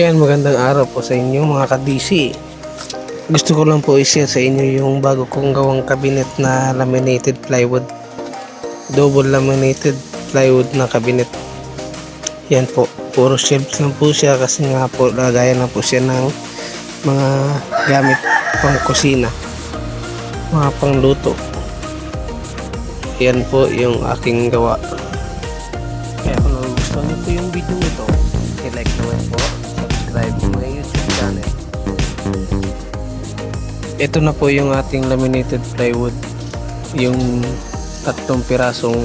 Yan, magandang araw po sa inyo mga ka-DC. Gusto ko lang po i-share sa inyo yung bago kong gawang cabinet na laminated plywood. Double laminated plywood na cabinet. Yan po, puro shelves lang po siya kasi nga po lagayan na po siya ng mga gamit pang kusina. Mga pangluto. Yan po yung aking gawa. Kaya kung nagustuhan niyo po yung video nito, i-like naman po, subscribe my YouTube channel. Ito na po yung ating laminated plywood. Yung tatlong pirasong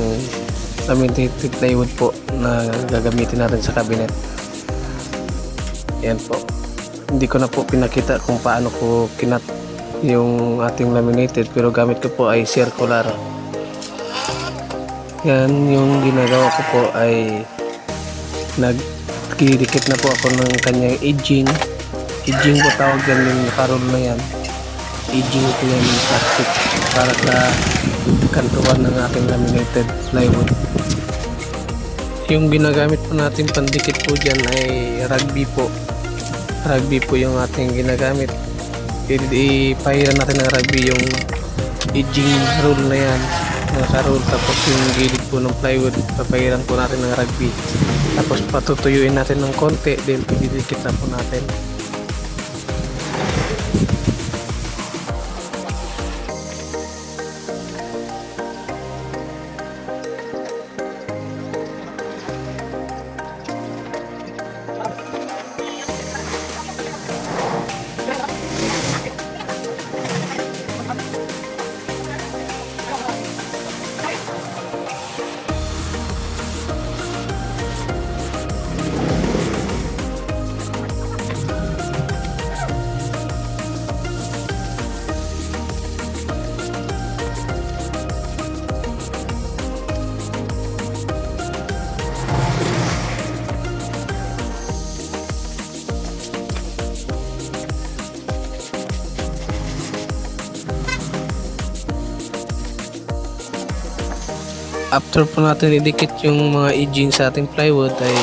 laminated plywood po na gagamitin natin sa cabinet. Yan po. Hindi ko na po pinakita kung paano ko kinat yung ating laminated pero gamit ko po ay circular. Yan yung ginagawa ko po ay nagdidikit na po ako ng kanyang edging. Edging po tawag yan yung nakarol na yan. Edging po yan yung plastic para sa kantuan ng ating laminated plywood. Yung ginagamit po natin pandikit po dyan ay rugby po. Rugby po yung ating ginagamit. Ipahiran natin ng rugby yung edging roll na yan naka-roll tapos yung gilid po ng plywood papahiran po natin ng rugby. Tapos patutuyuin natin ng konti then ididikit na po natin after po natin idikit yung mga edging sa ating plywood ay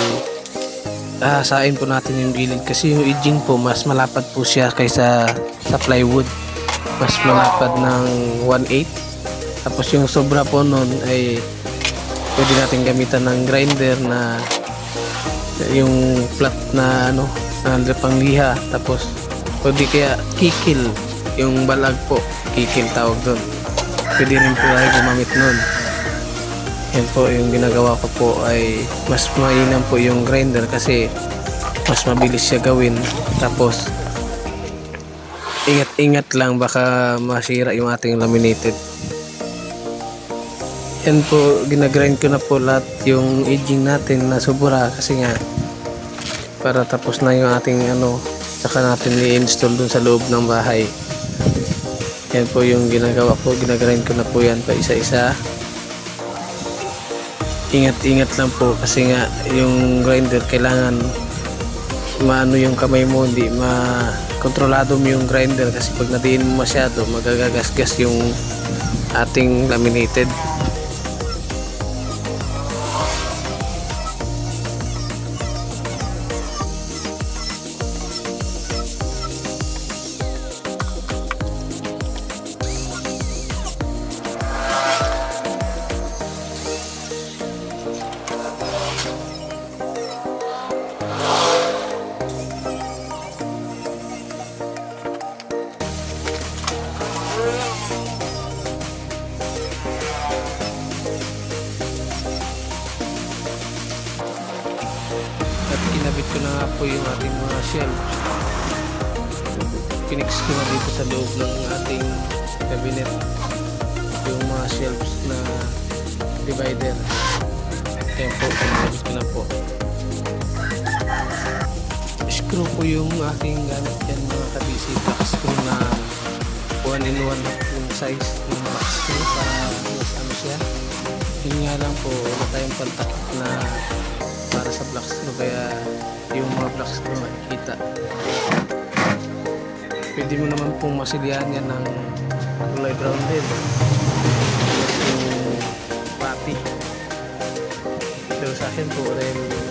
ahasain po natin yung gilid. Kasi yung edging po mas malapad po siya kaysa sa plywood. Mas malapad ng 1/8 tapos yung sobra po nun ay pwede natin gamitan ng grinder na yung flat na ano na pangliha tapos pwede kaya kikil yung balag po. Kikil tawag doon pwede rin po tayo gumamit nun yan po yung ginagawa ko po ay mas mainam po yung grinder kasi mas mabilis siya gawin. Tapos ingat-ingat lang baka masira yung ating laminated. Yan po ginagrind ko na po lahat yung edging natin na sobra kasi nga para tapos na yung ating ano saka natin i-install dun sa loob ng bahay. Yan po yung ginagawa ko ginagrind ko na po yan pa isa-isa ingat-ingat lang po kasi nga yung grinder kailangan maano yung kamay mo hindi ma kontrolado mo yung grinder kasi pag natiin mo masyado magagagasgas yung ating laminated na po yung ating mga shelf. Pinix ko na dito sa loob ng ating cabinet yung mga shelves na divider. Ayan po kinabit ko na po. Screw po yung aking gamit yan mga kabisi. Back screw na 1 in 1 yung size ng back screw para mas ano siya. Yun nga lang po wala tayong pantakip na black screw kaya yung mga screw makikita. Pwede mo naman pong masilyahan yan ng kulay brown din. Yung pati pero sa akin po rin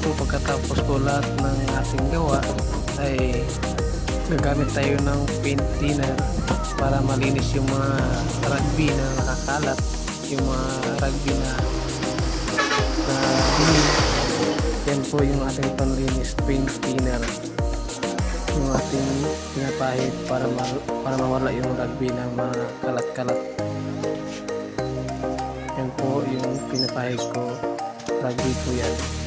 po pagkatapos po lahat ng ating gawa ay gagamit tayo ng paint thinner para malinis yung mga rugby na nakakalat yung mga rugby na na dumi. Yan po yung ating panlinis paint thinner yung ating pinapahid para para mawala yung rugby na mga kalat-kalat. Yan po yung pinapahid ko. Rugby po yan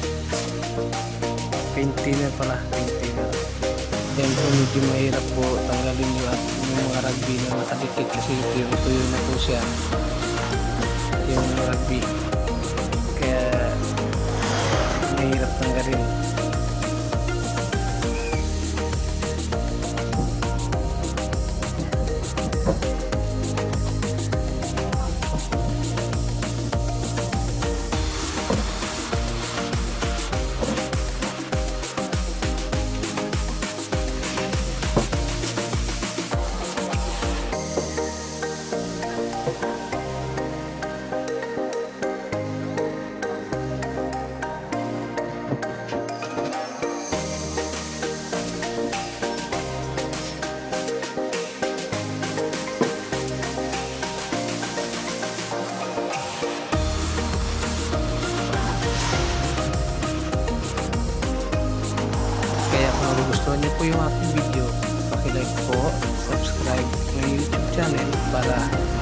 paint thinner pala paint thinner yan po medyo mahirap po tanggalin yung, at- yung mga rugby na nakadikit kasi tuyo tuyo na po siya. Yung rugby. Kaya mahirap tanggalin para